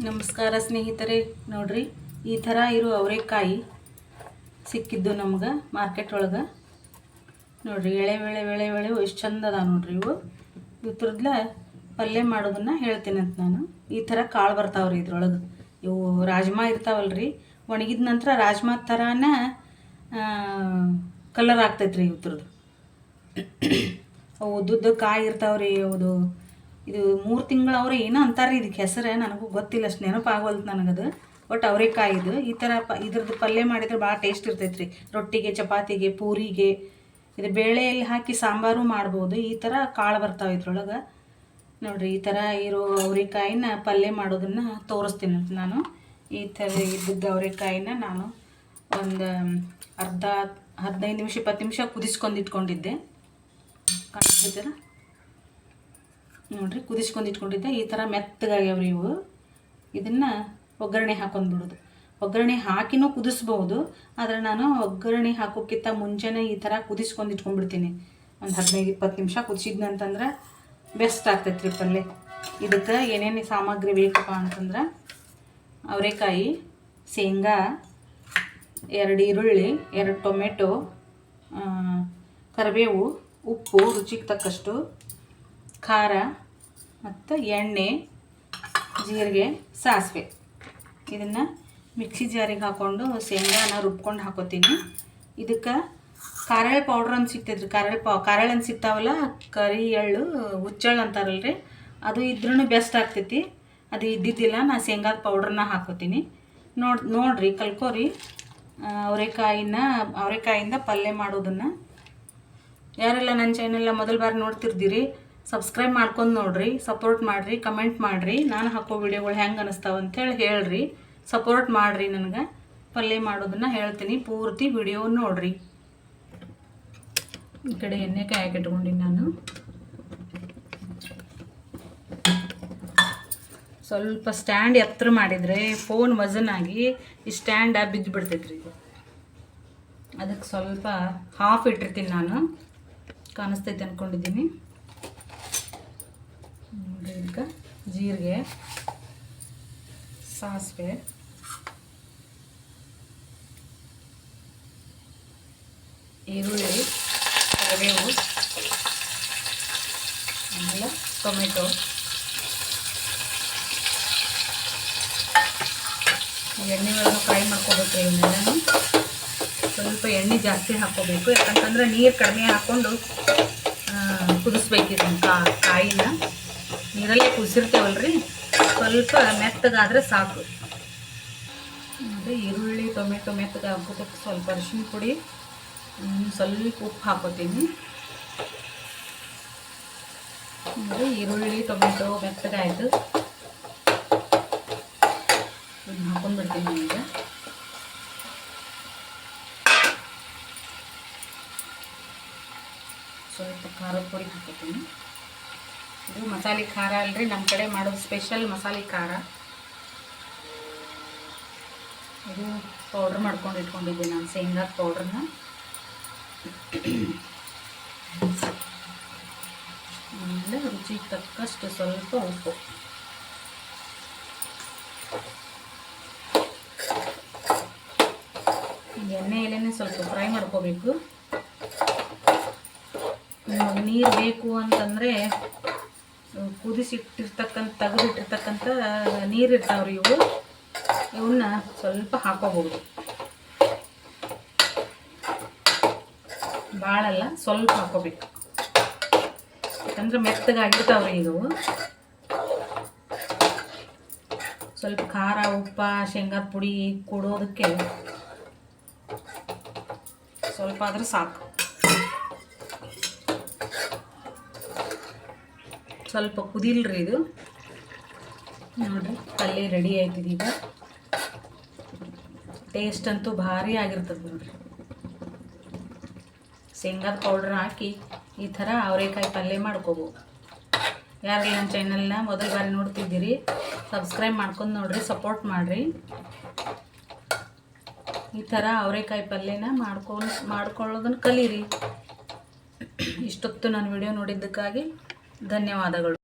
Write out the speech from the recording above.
ನಮಸ್ಕಾರ ಸ್ನೇಹಿತರೆ, ನೋಡ್ರಿ, ಈ ಥರ ಇರೋ ಅವರೆಕಾಯಿ ಸಿಕ್ಕಿದ್ದು ನಮ್ಗೆ ಮಾರ್ಕೆಟ್ ಒಳಗೆ. ನೋಡ್ರಿ, ಎಳೆ ವೇಳೆ ವೇಳೆ ಎಳೆ, ಎಷ್ಟು ಚಂದ ಅದ ನೋಡ್ರಿ ಇವು. ಇದ್ರದ್ಲ ಪಲ್ಯ ಮಾಡೋದನ್ನ ಹೇಳ್ತೀನಿ ಅಂತ ನಾನು. ಈ ಥರ ಕಾಳು ಬರ್ತಾವ್ರಿ ಇದ್ರೊಳಗೆ. ಇವು ರಾಜ್ಮಾ ಇರ್ತಾವಲ್ರಿ, ಒಣಗಿದ ನಂತರ ರಾಜ್ಮಾ ಥರನ ಕಲರ್ ಆಗ್ತೈತ್ರಿ ಇವ್ರದ್ದು ಅವು ಉದ್ದುದ್ದು ಕಾಯಿ ಇರ್ತಾವ್ರಿ ಹೌದು ಇದು ಮೂರು ತಿಂಗಳು ಅವ್ರು ಏನೋ ಅಂತಾರೆ ಇದಕ್ಕೆ ಹೆಸರು, ನನಗೂ ಗೊತ್ತಿಲ್ಲ, ಅಷ್ಟು ನೆನಪಾಗವಲ್ದು ನನಗದು. ಒಟ್ಟು ಅವರೆಕಾಯಿ ಇದು, ಈ ಥರ ಪ, ಇದ್ರದ್ದು ಪಲ್ಯ ಮಾಡಿದ್ರೆ ಭಾಳ ಟೇಸ್ಟ್ ಇರ್ತೈತೆ ರೀ ರೊಟ್ಟಿಗೆ, ಚಪಾತಿಗೆ, ಪೂರಿಗೆ, ಇದು ಬೇಳೆಯಲ್ಲಿ ಹಾಕಿ ಸಾಂಬಾರು ಮಾಡ್ಬೋದು. ಈ ಥರ ಕಾಳು ಬರ್ತಾವೆ ಇದ್ರೊಳಗೆ. ನೋಡಿರಿ, ಈ ಥರ ಇರೋ ಅವರೆಕಾಯಿನ ಪಲ್ಯ ಮಾಡೋದನ್ನು ತೋರಿಸ್ತೀನಿ ನಾನು. ಈ ಥರ ಇದ್ದಿದ್ದ ಅವರೆಕಾಯಿನ ನಾನು ಒಂದು ಅರ್ಧ, ಹದಿನೈದು ನಿಮಿಷ, ಇಪ್ಪತ್ತು ನಿಮಿಷ ಕುದಿಸ್ಕೊಂಡು ಇಟ್ಕೊಂಡಿದ್ದೆ. ಕಾಣಿಸ್ತಿದ್ದೀರ ನೋಡ್ರಿ, ಕುದಿಸ್ಕೊಂಡು ಇಟ್ಕೊಂಡಿದ್ದೆ. ಈ ಥರ ಮೆತ್ತಗಾಗ್ಯಾವ್ರಿ ಇವು. ಇದನ್ನು ಒಗ್ಗರಣೆ ಹಾಕೊಂಡ್ಬಿಡೋದು ಒಗ್ಗರಣೆ ಹಾಕಿನೂ ಕುದಿಸ್ಬೋದು ಆದರೆ ನಾನು ಒಗ್ಗರಣೆ ಹಾಕೋಕ್ಕಿಂತ ಮುಂಚೆನೇ ಈ ಥರ ಕುದಿಸ್ಕೊಂಡು ಇಟ್ಕೊಂಡ್ಬಿಡ್ತೀನಿ. ಒಂದು ಹದಿನೈದು, ಇಪ್ಪತ್ತು ನಿಮಿಷ ಕುದಿಸಿದ್ನಂತಂದ್ರೆ ಬೆಸ್ಟ್ ಆಗ್ತೈತೆ ರೀ ಪಲ್ಯ ಇದಕ್ಕೆ ಏನೇನು ಸಾಮಗ್ರಿ ಬೇಕಪ್ಪ ಅಂತಂದ್ರೆ ಅವರೆಕಾಯಿ, ಶೇಂಗಾ, ಎರಡು ಈರುಳ್ಳಿ, ಎರಡು ಟೊಮೆಟೊ ಕರಿಬೇವು, ಉಪ್ಪು, ರುಚಿಗೆ ತಕ್ಕಷ್ಟು ಖಾರ ಮತ್ತು ಎಣ್ಣೆ, ಜೀರಿಗೆ, ಸಾಸಿವೆ. ಇದನ್ನು ಮಿಕ್ಸಿ ಜಾರಿಗೆ ಹಾಕ್ಕೊಂಡು ಶೇಂಗಾನ ರುಬ್ಕೊಂಡು ಹಾಕೋತೀನಿ. ಇದಕ್ಕೆ ಕಾರಳೆ ಪೌಡ್ರ್ ಅಂತ ಸಿಗ್ತೈತ್ರಿ. ಕಾರಳೆ ಪೌ, ಕಾರಳೆ ಅಂತ ಸಿಗ್ತಾವಲ್ಲ, ಕರಿ ಎಳ್ಳು ಹುಚ್ಚಳ್ಳು ಅಂತಾರಲ್ಲ ರೀ ಅದು ಇದ್ರೂ ಬೆಸ್ಟ್ ಆಗ್ತೈತಿ. ಅದು ಇದ್ದಿದ್ದಿಲ್ಲ, ನಾ ಶೇಂಗಾದ ಪೌಡ್ರನ್ನ ಹಾಕೋತೀನಿ. ನೋಡಿ, ನೋಡಿರಿ, ಕಲ್ಕೋರಿ. ಅವರೆಕಾಯಿನ, ಅವರೆಕಾಯಿಂದ ಪಲ್ಯ ಮಾಡೋದನ್ನು. ಯಾರೆಲ್ಲ ನನ್ನ ಚಾನೆಲ್ನ ಮೊದಲ ಬಾರಿ ನೋಡ್ತಿರ್ತೀರಿ ಸಬ್ಸ್ಕ್ರೈಬ್ ಮಾಡ್ಕೊಂಡು ನೋಡ್ರಿ ಸಪೋರ್ಟ್ ಮಾಡಿರಿ ಕಮೆಂಟ್ ಮಾಡಿರಿ. ನಾನು ಹಾಕೋ ವಿಡಿಯೋಗಳು ಹೆಂಗೆ ಅನಿಸ್ತಾವ ಅಂತೇಳಿ ಹೇಳ್ರಿ. ಸಪೋರ್ಟ್ ಮಾಡಿರಿ ನನಗೆ. ಪಲ್ಯ ಮಾಡೋದನ್ನು ಹೇಳ್ತೀನಿ. ಪೂರ್ತಿ ವಿಡಿಯೋ ನೋಡ್ರಿ. ಈ ಕಡೆ ಎಣ್ಣೆ ಕಾಯಕ್ಕೆ ಇಟ್ಕೊಂಡಿನಿ ನಾನು. ಸ್ವಲ್ಪ ಸ್ಟ್ಯಾಂಡ್ ಎತ್ತರ ಮಾಡಿದರೆ ಫೋನ್ ವಜನ್ ಆಗಿ ಈ ಸ್ಟ್ಯಾಂಡ್ ಬಿದ್ದು ಬಿಡ್ತೈತ್ರಿ ಅದಕ್ಕೆ ಸ್ವಲ್ಪ ಹಾಫ್ ಇಟ್ಟಿರ್ತೀನಿ ನಾನು. ಕಾಣಿಸ್ತೈತೆ ಅಂದ್ಕೊಂಡಿದ್ದೀನಿ ನೋಡ್ರಿ ಈಗ ಜೀರಿಗೆ, ಸಾಸಿವೆ, ಈರುಳ್ಳಿ, ಕರಿಬೇವು, ಆಮೇಲೆ ಟೊಮೆಟೊ. ಎಣ್ಣೆ ಫ್ರೈ ಮಾಡ್ಕೋಬೇಕು ಇವನ್ನೆಲ್ಲನೂ ಸ್ವಲ್ಪ ಎಣ್ಣೆ ಜಾಸ್ತಿ ಹಾಕ್ಕೋಬೇಕು, ಯಾಕಂತಂದ್ರೆ ನೀರು ಕಡಿಮೆ ಹಾಕ್ಕೊಂಡು ಕುದಿಸ್ಬೇಕು ಕಾಯಿನ. ನೀರಲ್ಲೇ ಕುದಿಸಿರ್ತೇವಲ್ರಿ. ಸ್ವಲ್ಪ ಮೆತ್ತಗಾದ್ರೆ ಸಾಕು. ಅಂದರೆ ಈರುಳ್ಳಿ, ಟೊಮೆಟೊ ಮೆತ್ತಗೆ ಹಾಕೋದಕ್ಕೆ ಸ್ವಲ್ಪ ಅರಿಶಿನ ಪುಡಿ ಸ್ವಲ್ಪ ಉಪ್ಪು ಹಾಕೋತೀನಿ ಅಂದರೆ ಈರುಳ್ಳಿ, ಟೊಮೆಟೊ ಮೆತ್ತಗಾಯಿತು ಇದನ್ನ ಹಾಕೊಂಡ್ಬಿಡ್ತೀನಿ ಈಗ ಸ್ವಲ್ಪ ಖಾರದ ಪುಡಿ ಹಾಕೋತೀನಿ ಇದು ಮಸಾಲೆ ಖಾರ ಅಲ್ರಿ ನಮ್ಮ ಕಡೆ ಮಾಡೋದು ಸ್ಪೆಷಲ್ ಮಸಾಲೆ ಖಾರ. ಇದು ಪೌಡ್ರ್ ಮಾಡ್ಕೊಂಡು ಇಟ್ಕೊಂಡಿದ್ದೆ ನಾನು, ಶೇಂಗಾ ಪೌಡ್ರನ್ನ ಆಮೇಲೆ ರುಚಿಗೆ ತಕ್ಕಷ್ಟು ಸ್ವಲ್ಪ ಉಪ್ಪು. ಎಣ್ಣೆ ಎಲೆನೇ ಸ್ವಲ್ಪ ಫ್ರೈ ಮಾಡ್ಕೋಬೇಕು. ನಿಮಗೆ ನೀರು ಬೇಕು ಅಂತಂದರೆ ಕುದಿಸಿಟ್ಟಿರ್ತಕ್ಕಂಥ, ತೆಗೆದಿಟ್ಟಿರ್ತಕ್ಕಂಥ ನೀರು ಇರ್ತಾವ್ರಿ ಇವು. ಇವನ್ನ ಸ್ವಲ್ಪ ಹಾಕೋಬಹುದು ಭಾಳಲ್ಲ ಸ್ವಲ್ಪ ಹಾಕೋಬೇಕು. ಯಾಕಂದ್ರೆ ಮೆತ್ತಗಾಗಿರ್ತಾವ್ರಿ ಇವು. ಸ್ವಲ್ಪ ಖಾರ, ಉಪ್ಪ, ಶೇಂಗಾ ಪುಡಿ ಕೊಡೋದಕ್ಕೆ ಸ್ವಲ್ಪ ಆದ್ರೆ ಸಾಕು. ಸ್ವಲ್ಪ ಕುದಿಲ್ರಿ ಇದು. ನೋಡ್ರಿ, ಪಲ್ಯ ರೆಡಿ ಆಯ್ತಿದೀಗ ಟೇಸ್ಟ್ ಅಂತೂ ಭಾರಿ ಆಗಿರ್ತದೆ ನೋಡ್ರಿ. ಶೇಂಗಾದ ಪೌಡ್ರ್ ಹಾಕಿ ಈ ಥರ ಅವರೆಕಾಯಿ ಪಲ್ಯ ಮಾಡ್ಕೋಬೋದು. ಯಾರು ನನ್ನ ಚಾನಲ್ನ ಮೊದಲ ಬಾರಿ ನೋಡ್ತಿದ್ದೀರಿ ಸಬ್ಸ್ಕ್ರೈಬ್ ಮಾಡ್ಕೊಂಡು ನೋಡ್ರಿ ಸಪೋರ್ಟ್ ಮಾಡಿರಿ. ಈ ಥರ ಅವರೆಕಾಯಿ ಪಲ್ಯನ ಮಾಡ್ಕೊಂಡು ಮಾಡ್ಕೊಳ್ಳೋದನ್ನು ಕಲೀರಿ. ಇಷ್ಟೊತ್ತು ನಾನು ವಿಡಿಯೋ ನೋಡಿದ್ದಕ್ಕಾಗಿ ಧನ್ಯವಾದಗಳು.